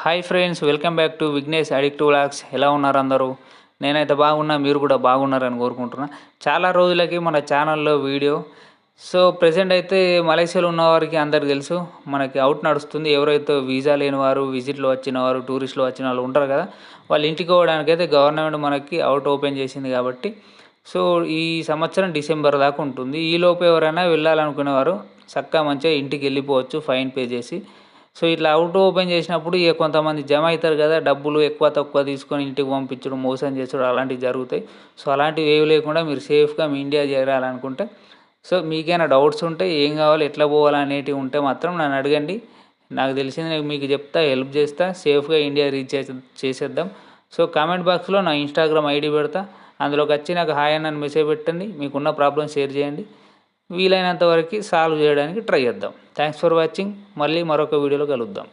Hi friends welcome back to Vignesh addictive vlogs. ఎలా ఉన్నారు అందరూ? నేనైతే బాగున్నా మీరు కూడా బాగున్నారని కోరుకుంటున్నా. చాలా రోజులకి మన ఛానల్లో వీడియో. సో ప్రజెంట్ అయితే మలేషియాలో ఉన్నవారికి అందరికి తెలుసు మనకి అవుట్ నడుస్తుంది. ఎవరైతే వీసా లేని వారు విజిట్లో వచ్చిన వారు టూరిస్టులు వచ్చిన వాళ్ళు ఉంటారు కదా వాళ్ళు ఇంటికి పోవడానికి అయితే గవర్నమెంట్ మనకి అవుట్ ఓపెన్ చేసింది కాబట్టి. సో ఈ సంవత్సరం డిసెంబర్ దాకా ఉంటుంది. ఈ లోపు ఎవరైనా వెళ్ళాలనుకునేవారు చక్కగా మంచిగా ఇంటికి వెళ్ళిపోవచ్చు ఫైన్ పే చేసి. సో ఇట్లా అవుట్ ఓపెన్ చేసినప్పుడు ఇక కొంతమంది జమ అవుతారు కదా డబ్బులు ఎక్కువ తక్కువ తీసుకొని ఇంటికి పంపించడం మోసం చేసడం అలాంటివి జరుగుతాయి. సో అలాంటివి ఏవి లేకుండా మీరు సేఫ్గా మీ ఇండియా చేరాలనుకుంటే సో మీకైనా డౌట్స్ ఉంటే ఏం కావాలి ఎట్లా పోవాలి అనేటివి ఉంటే మాత్రం నన్ను అడగండి. నాకు తెలిసింది నేను మీకు చెప్తా హెల్ప్ చేస్తా సేఫ్గా ఇండియా రీచ్ చేసేద్దాం. సో కామెంట్ బాక్స్లో నా ఇన్స్టాగ్రామ్ ఐడి పెడతా. అందులోకి వచ్చి నాకు హాయ్ అని మెసేజ్ పెట్టండి. మీకున్న ప్రాబ్లమ్స్ షేర్ చేయండి. వీలైనంత వరకు సాల్వ్ చేయడానికి ట్రై చేద్దాం. థ్యాంక్స్ ఫర్ వాచింగ్ మళ్ళీ మరొక వీడియోలో కలుద్దాం.